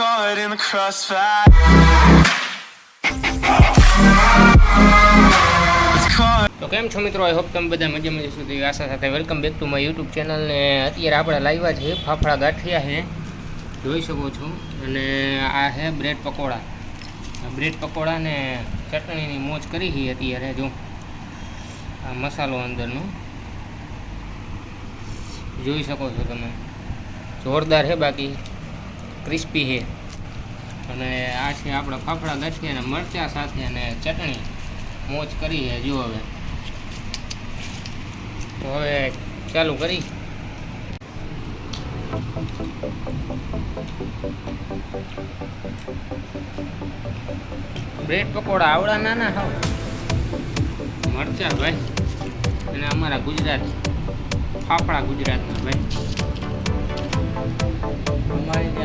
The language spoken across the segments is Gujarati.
caught in the crossfire. તો કેમ છો મિત્રો? આઈ હોપ તમે બધા મજા મજા સુધી આશા સાથે welcome back to my YouTube channel ને અત્યારે આપણે લાવ્યા છે ફાફડા ગાંઠિયા છે જોઈ શકો છો. અને આ છે બ્રેડ પકોડા. બ્રેડ પકોડા ને ચટણીની મોજ કરી છે અત્યારે જો. આ મસાલો અંદરનો. જોઈ શકો છો તમે. જોરદાર છે બાકી. ક્રિસ્પી છે. અને આ છે આપણા ફાફડા દસી અને મરચાં સાથે અને ચટણી. મોજ કરી છે જુઓ હવે. તો હવે ચાલુ કરી. બ્રેડ પકોડા આવડા નાના હાવ મરચા, ભાઈ. અને અમારા ગુજરાત, ફાફડા ગુજરાતના, ભાઈ.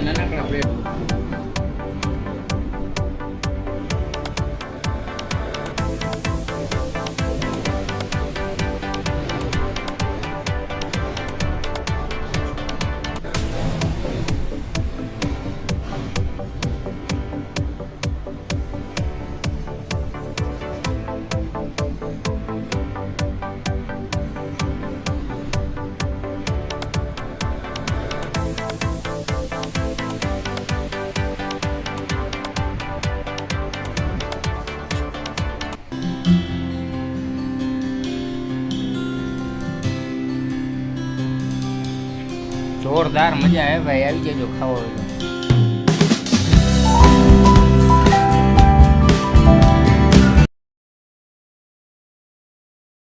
અમારે ત્યાં નાનકડા બ્રેડ જોરદાર મજા આવે ભાઈ આવી જજો ખાવો